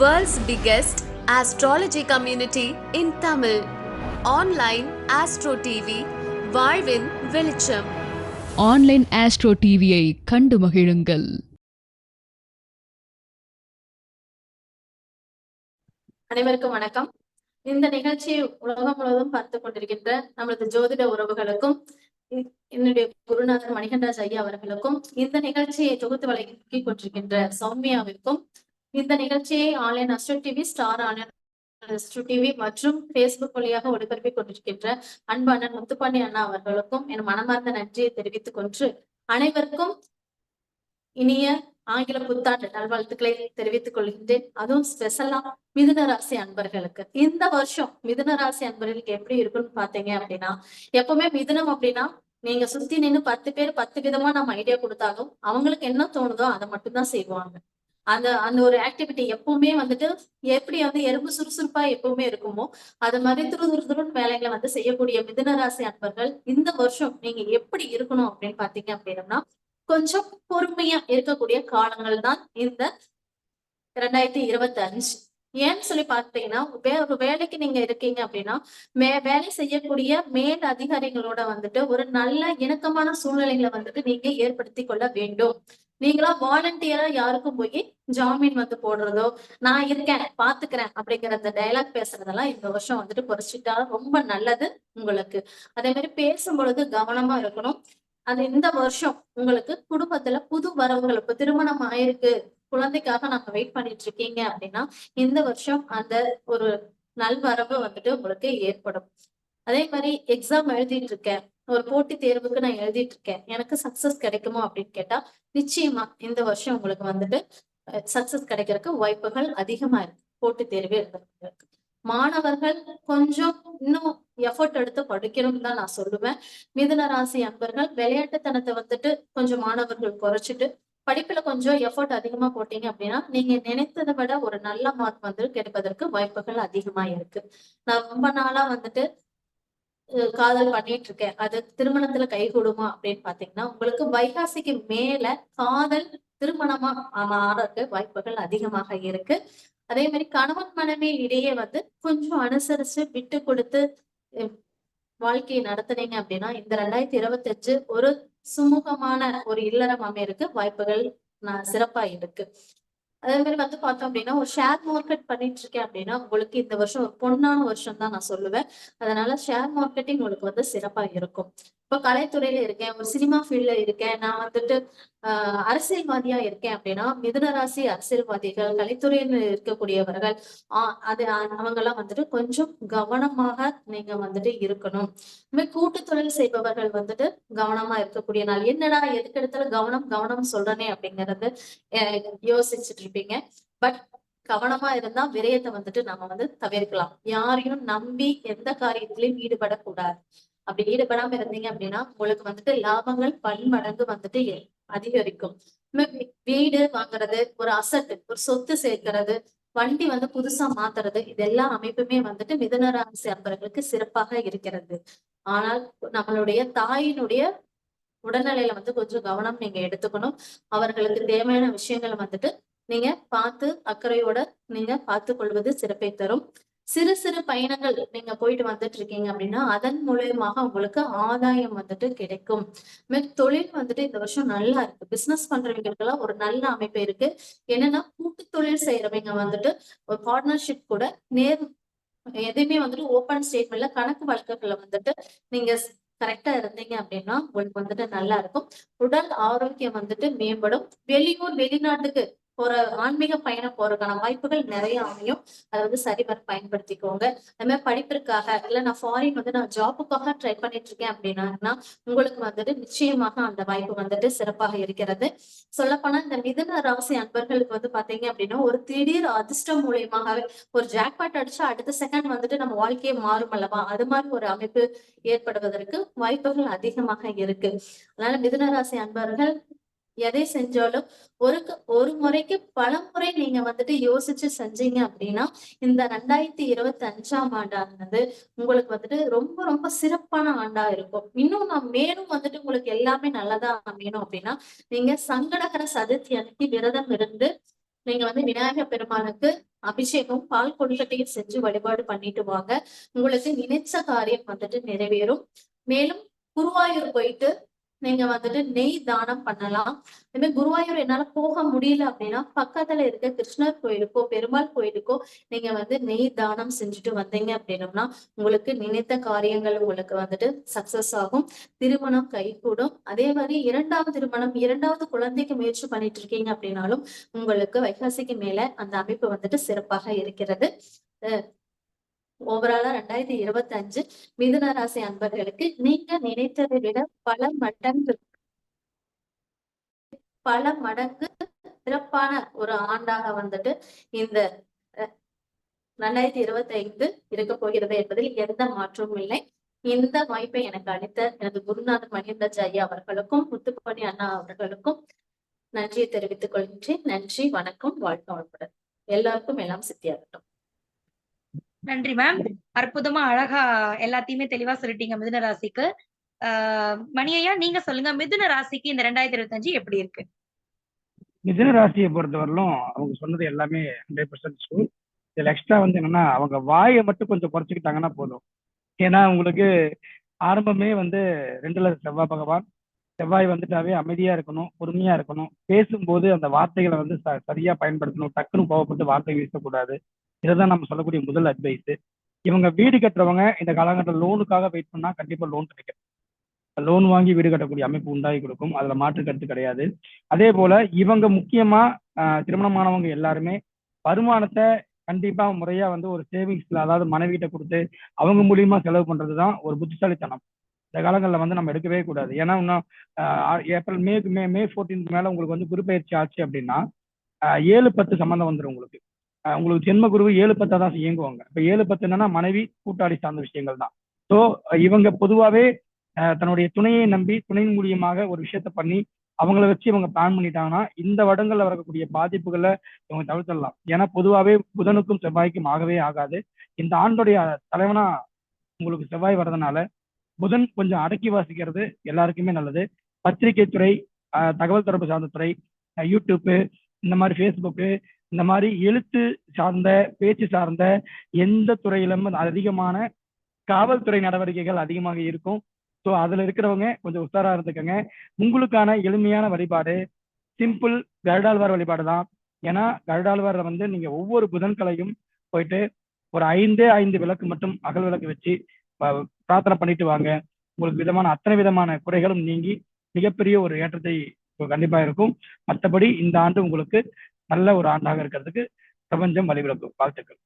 World's biggest astrology community in Tamil. Online Astro TV, வாழ்வின் வெளிச்சம். Online astro டிவியை கண்டு மகிழுங்கள். அனைவருக்கும் வணக்கம். இந்த நிகழ்ச்சியை உலகம் முழுவதும் பார்த்து கொண்டிருக்கின்ற நமது ஜோதிட உறவுகளுக்கும் என்னுடைய குருநாதர் மணிகண்டராஜ் ஐயா அவர்களுக்கும் இந்த நிகழ்ச்சியை தொகுத்து வழங்கி கொண்டிருக்கின்ற சௌமியாவிற்கும் இந்த நிகழ்ச்சியை online Astro TV star online Astro TV மற்றும் பேஸ்புக் வழியாக ஒளிபரப்பி கொண்டிருக்கின்ற அன்பு அண்ணன் முத்துப்பாண்டி அண்ணா அவர்களுக்கும் என் மனமார்ந்த நன்றியை தெரிவித்துக் கொண்டு அனைவருக்கும் இனிய ஆங்கில புத்தாண்டு நல்வாழ்த்துக்களை தெரிவித்துக் கொள்கின்றேன். அதுவும் ஸ்பெஷலா மிதுன ராசி அன்பர்களுக்கு. இந்த வருஷம் மிதுன ராசி அன்பர்களுக்கு எப்படி இருக்குன்னு பாத்தீங்க அப்படின்னா எப்பவுமே மிதுனம் அப்படின்னா நீங்க சுத்தி நின்னு பத்து பேர் பத்து விதமா நம்ம ஐடியா கொடுத்தாலும் அவங்களுக்கு என்ன தோணுதோ அதை மட்டும்தான் செய்வாங்க. அந்த அந்த ஒரு ஆக்டிவிட்டி எப்பவுமே வந்துட்டு எப்படி வந்து எறும்பு சுறுசுறுப்பா எப்பவுமே இருக்குமோ அது மாதிரி துரு துரு துருன்னு வேலைகளை வந்து செய்யக்கூடிய மிதனராசி அன்பர்கள் இந்த வருஷம் நீங்க எப்படி இருக்கணும் அப்படின்னு பாத்தீங்க அப்படின்னா கொஞ்சம் பொறுமையா இருக்கக்கூடிய காலங்கள் தான் இந்த ரெண்டாயிரத்தி இருபத்தி அஞ்சு ஏன்னு சொல்லி பாத்தீங்கன்னா வே ஒரு வேலைக்கு நீங்க இருக்கீங்க அப்படின்னா மே வேலை செய்யக்கூடிய மேல் அதிகாரிகளோட வந்துட்டு ஒரு நல்ல இணக்கமான சூழ்நிலைகளை வந்துட்டு நீங்க ஏற்படுத்தி கொள்ள வேண்டும். நீங்களா வாலண்டியரா யாருக்கும் போய் ஜாமீன் வந்து போடுறதோ நான் இருக்கேன் பாத்துக்கிறேன் அப்படிங்கிற அந்த டயலாக் பேசுறதெல்லாம் இந்த வருஷம் வந்துட்டு குறைச்சிட்டா ரொம்ப நல்லது உங்களுக்கு. அதே மாதிரி பேசும் பொழுது கவனமா இருக்கணும். அது இந்த வருஷம் உங்களுக்கு குடும்பத்துல புது வரவுகள் இப்ப திருமணம் ஆயிருக்கு குழந்தைக்காக நாங்க வெயிட் பண்ணிட்டு இருக்கீங்க அப்படின்னா இந்த வருஷம் அந்த ஒரு நல்வரவு வந்துட்டு உங்களுக்கு ஏற்படும். அதே மாதிரி எக்ஸாம் எழுதிட்டு இருக்கேன் ஒரு போட்டி தேர்வுக்கு நான் எழுதிட்டு இருக்கேன். எனக்கு சக்சஸ் கிடைக்குமா அப்படின்னு கேட்டா நிச்சயமா இந்த வருஷம் உங்களுக்கு வந்துட்டு சக்சஸ் கிடைக்கிறதுக்கு வாய்ப்புகள் அதிகமா இருக்கு. போட்டி தேர்வு எழுதுறதுக்கு மாணவர்கள் கொஞ்சம் இன்னும் எஃபர்ட் எடுத்து படிக்கணும்னு தான் நான் சொல்லுவேன். மிதுன ராசி அன்பர்கள் விளையாட்டுத்தனத்தை வந்துட்டு கொஞ்சம் மாணவர்கள் குறைச்சிட்டு படிப்புல கொஞ்சம் எஃபர்ட் அதிகமா போட்டீங்க அப்படின்னா நீங்க நினைத்ததை விட ஒரு நல்ல மார்க் வந்து கிடைப்பதற்கு வாய்ப்புகள் அதிகமா இருக்கு. நான் ரொம்ப நாளா வந்துட்டு காதல் பண்ணிட்டு இருக்கேன் அது திருமணத்துல கைகூடுமா அப்படின்னு பாத்தீங்கன்னா உங்களுக்கு வைகாசிக்கு மேல காதல் திருமணமா மாறக்கு வாய்ப்புகள் அதிகமாக இருக்கு. அதே மாதிரி கணவன் மனைவி இடையே வந்து கொஞ்சம் அனுசரிச்சு விட்டு கொடுத்து வாழ்க்கையை நடத்துனீங்க அப்படின்னா இந்த ரெண்டாயிரத்தி இருபத்தி அஞ்சு ஒரு சுமூகமான ஒரு இல்லறம் அமையறதுக்கு வாய்ப்புகள் சிறப்பா இருக்கு. அதே மாதிரி வந்து பார்த்தோம் அப்படின்னா ஒரு ஷேர் மார்க்கெட் பண்ணிட்டு இருக்கேன் அப்படின்னா உங்களுக்கு இந்த வருஷம் ஒரு பொண்ணான வருஷம் தான் நான் சொல்லுவேன். அதனால ஷேர் மார்க்கெட்டிங் உங்களுக்கு வந்து சிறப்பா இருக்கும். இப்ப கலைத்துறையில இருக்கேன் ஒரு சினிமா ஃபீல்ட்ல இருக்கேன். நான் வந்துட்டு ஆஹ் அரசியல்வாதியா இருக்கேன் அப்படின்னா மிதுனராசி அரசியல்வாதிகள் கலைத்துறையில் இருக்கக்கூடியவர்கள் ஆஹ் அது அவங்க எல்லாம் வந்துட்டு கொஞ்சம் கவனமாக நீங்க வந்துட்டு இருக்கணும். இந்த மாதிரி கூட்டு தொழில் செய்பவர்கள் வந்துட்டு கவனமா இருக்கக்கூடிய நாள். என்னடா எதுக்கு எடுத்தாலும் கவனம் கவனம் சொல்றனே அப்படிங்கறது அஹ் யோசிச்சுட்டு இருப்பீங்க. பட் கவனமா இருந்தா விரயத்தை வந்துட்டு நம்ம வந்து தவிர்க்கலாம். யாரையும் நம்பி எந்த காரியத்திலையும் ஈடுபடக்கூடாது. அப்படி ஈடுபடாம இருந்தீங்க அப்படின்னா உங்களுக்கு வந்துட்டு லாபங்கள் பன்மடங்கு வந்துட்டு அதிகரிக்கும். வீடு வாங்குறது ஒரு அசட் ஒரு சொத்து சேர்க்கிறது வண்டி வந்து புதுசா மாத்துறது இதெல்லாம் அமைப்புமே வந்துட்டு மிதுன ராசி அன்பர்களுக்கு சிறப்பாக இருக்கிறது. ஆனால் நம்மளுடைய தாயினுடைய உடல்நிலையில வந்து கொஞ்சம் கவனம் நீங்க எடுத்துக்கணும். அவர்களுக்கு தேவையான விஷயங்களை வந்துட்டு நீங்க பார்த்து அக்கறையோட நீங்க பார்த்து கொள்வது சிறப்பை தரும். சிறு சிறு பயணங்கள் நீங்க போயிட்டு வந்துட்டு இருக்கீங்க அப்படின்னா அதன் மூலியமாக உங்களுக்கு ஆதாயம் வந்துட்டு கிடைக்கும். தொழில் வந்துட்டு இந்த வருஷம் நல்லா இருக்கு. பிசினஸ் பண்றவங்களுக்கெல்லாம் ஒரு நல்ல அமைப்பு இருக்கு. என்னன்னா கூட்டு தொழில் செய்யறவங்க வந்துட்டு ஒரு பார்ட்னர்ஷிப் கூட நேர் எதுவுமே வந்துட்டு ஓப்பன் ஸ்டேட்மெண்ட்ல கணக்கு வழக்குகளை வந்துட்டு நீங்க கரெக்டா இருந்தீங்க அப்படின்னா உங்களுக்கு வந்துட்டு நல்லா இருக்கும். உடல் ஆரோக்கியம் வந்துட்டு மேம்படும். வெளியூர் வெளிநாட்டுக்கு போற ஆன்மீக பயணம் போறதுக்கான வாய்ப்புகள் நிறைய அமையும். அதை வந்து சரிவர பயன்படுத்திக்கோங்க. அது மாதிரி படிப்பிற்காக இல்ல நான் ஃபாரின் வந்து நான் ஜாப்புக்காக ட்ரை பண்ணிட்டு இருக்கேன் அப்படின்னா உங்களுக்கு வந்துட்டு நிச்சயமாக அந்த வாய்ப்பு வந்துட்டு சிறப்பாக இருக்கிறது. சொல்லப்போனா இந்த மிதுன ராசி அன்பர்களுக்கு வந்து பாத்தீங்க அப்படின்னா ஒரு திடீர் அதிர்ஷ்டம் மூலியமாகவே ஒரு ஜாக்பாட் அடிச்சா அடுத்த செகண்ட் வந்துட்டு நம்ம வாழ்க்கையே மாறும் அல்லவா? அது மாதிரி ஒரு அமைப்பு ஏற்படுவதற்கு வாய்ப்புகள் அதிகமாக இருக்கு. அதனால மிதுன ராசி அன்பர்கள் எதை செஞ்சாலும் ஒரு ஒரு முறைக்கு பல முறை நீங்க வந்துட்டு யோசிச்சு செஞ்சீங்க அப்படின்னா இந்த ரெண்டாயிரத்தி இருபத்தி அஞ்சாம் ஆண்டானது உங்களுக்கு வந்துட்டு ரொம்ப ரொம்ப சிறப்பான ஆண்டா இருக்கும். இன்னும் நான் மேலும் வந்துட்டு உங்களுக்கு எல்லாமே நல்லதா அமையணும் அப்படின்னா நீங்க சங்கடகர சதுர்த்தி அன்னைக்கு விரதம் இருந்து நீங்க வந்து விநாயகர் பெருமானுக்கு அபிஷேகம் பால் கொழுக்கட்டையும் செஞ்சு வழிபாடு பண்ணிட்டு வாங்க. உங்களுக்கு நினைச்ச காரியம் வந்துட்டு நிறைவேறும். மேலும் குருவாயூர் போயிட்டு நீங்க வந்துட்டு நெய் தானம் பண்ணலாம். அதே மாதிரி குருவாயூர் என்னால போக முடியல அப்படின்னா பக்கத்துல இருக்க கிருஷ்ணர் கோயிலுக்கோ பெருமாள் கோயிலுக்கோ நீங்க வந்து நெய் தானம் செஞ்சுட்டு வந்தீங்க அப்படின்னம்னா உங்களுக்கு நினைத்த காரியங்கள் உங்களுக்கு வந்துட்டு சக்சஸ் ஆகும். திருமணம் கைகூடும். அதே மாதிரி இரண்டாவது திருமணம் இரண்டாவது குழந்தைக்கு முயற்சி பண்ணிட்டு இருக்கீங்க அப்படின்னாலும் உங்களுக்கு வைகாசிக்கு மேல அந்த அமைப்பு வந்துட்டு சிறப்பாக இருக்கிறது. ஓவராலா ரெண்டாயிரத்தி இருபத்தி அஞ்சு மிதுன ராசி அன்பர்களுக்கு நீங்க நினைத்ததை விட பல மடங்கு பல மடங்கு சிறப்பான ஒரு ஆண்டாக வந்துட்டு இந்த ரெண்டாயிரத்தி இருபத்தி ஐந்து இருக்க போகிறது என்பதில் எந்த மாற்றமும் இல்லை. இந்த வாய்ப்பை எனக்கு அளித்த எனது குருநாதன் மணியந்தாஜ் ஐயா அவர்களுக்கும் முத்துப்பணி அண்ணா அவர்களுக்கும் நன்றியை தெரிவித்துக் கொள்கின்றேன். நன்றி வணக்கம் வாழ்க்கை வளமுடன் எல்லாருக்கும் எல்லாம் சித்தியாகட்டும். நன்றி மேம் அற்புதமா அழகா எல்லாத்தையுமே தெளிவா சொல்லிட்டீங்க மிதுன ராசிக்கு. ஆஹ் மணி ஐயா நீங்க சொல்லுங்க. மிதுன ராசிக்கு இந்த ரெண்டாயிரத்தி இருபத்தஞ்சு எப்படி இருக்கு? மிதுன ராசியை பொறுத்தவரையிலும் அவங்க சொன்னது எல்லாமே ஹண்ட்ரட் பர்சன்ட் ஸ்கூல் இதில் எக்ஸ்ட்ரா வந்து என்னன்னா அவங்க வாயை மட்டும் கொஞ்சம் குறைச்சிக்கிட்டாங்கன்னா போதும். ஏன்னா உங்களுக்கு ஆரம்பமே வந்து ரெண்டுல செவ்வாய் பகவான். செவ்வாய் வந்துட்டாவே அமைதியா இருக்கணும் பொறுமையா இருக்கணும். பேசும்போது அந்த வார்த்தைகளை வந்து ச- சரியா பயன்படுத்தணும். டக்குன்னு கோவப்பட்டு வார்த்தை வீசக்கூடாது. இதுதான் நம்ம சொல்லக்கூடிய முதல் அட்வைஸ் இவங்க வீடு கட்டுறவங்க இந்த காலகட்டத்தில் லோனுக்காக வெயிட் பண்ணா கண்டிப்பா லோன் கிடைக்கும். லோன் வாங்கி வீடு கட்டக்கூடிய அமைப்பு உண்டாகி கொடுக்கும். அதுல மாற்று கருத்து கிடையாது. அதே போல இவங்க முக்கியமா ஆஹ், திருமணமானவங்க எல்லாருமே வருமானத்தை கண்டிப்பா முறையா வந்து ஒரு சேவிங்ஸ்ல அதாவது மனைவி கிட்ட கொடுத்து அவங்க மூலியமா செலவு பண்றதுதான் ஒரு புத்திசாலித்தனம். இந்த காலங்களில் வந்து நம்ம எடுக்கவே கூடாது. ஏன்னா இன்னும் ஏப்ரல் மே மே மே ஃபோர்டீன்க்கு மேல உங்களுக்கு வந்து குருப்பெயர்ச்சி ஆச்சு அப்படின்னா ஏழு பத்து சம்மந்தம் வந்துடும் உங்களுக்கு. உங்களுக்கு ஜென்ம குருவு ஏழு பத்தா தான் இயங்குவாங்க. இப்போ ஏழு பத்து என்னன்னா மனைவி கூட்டாளி சார்ந்த விஷயங்கள் தான். ஸோ இவங்க பொதுவாகவே தன்னுடைய துணையை நம்பி துணையின் மூலியமாக ஒரு விஷயத்த பண்ணி அவங்கள வச்சு இவங்க பிளான் பண்ணிட்டாங்கன்னா இந்த வருடங்கள்ல வரக்கூடிய பாதிப்புகளை இவங்க தவிர்த்தரலாம் ஏன்னா பொதுவாகவே புதனுக்கும் செவ்வாய்க்கும் ஆகவே ஆகாது. இந்த ஆண்டுடைய தலைவனா உங்களுக்கு செவ்வாய் வர்றதுனால புதன் கொஞ்சம் அடக்கி வாசிக்கிறது எல்லாருக்குமே நல்லது. பத்திரிகை துறை தகவல் தொடர்பு சார்ந்த துறை யூடியூப்பு இந்த மாதிரி ஃபேஸ்புக்கு இந்த மாதிரி எழுத்து சார்ந்த பேச்சு சார்ந்த எந்த துறையிலும் அதிகமான காவல்துறை நடவடிக்கைகள் அதிகமாக இருக்கும். ஸோ அதில் இருக்கிறவங்க கொஞ்சம் உஷாரா இருந்துக்கங்க. உங்களுக்கான எளிமையான வழிபாடு சிம்பிள் கருடாழ்வார் வழிபாடு தான். ஏன்னா கருடாழ்வாரில் வந்து நீங்கள் ஒவ்வொரு புதன்களையும் போயிட்டு ஒரு ஐந்தே ஐந்து விளக்கு மட்டும் அகல் விளக்கு வச்சு பிரார்த்தனை பண்ணிட்டு வாங்க. உங்களுக்கு விதமான அத்தனை விதமான குறைகளும் நீங்கி மிகப்பெரிய ஒரு ஏற்றத்தை கண்டிப்பாக இருக்கும். மற்றபடி இந்த ஆண்டு உங்களுக்கு நல்ல ஒரு ஆண்டாக இருக்கிறதுக்கு பிரபஞ்சம் வழிவிளக்கும் வாழ்த்துக்கள்.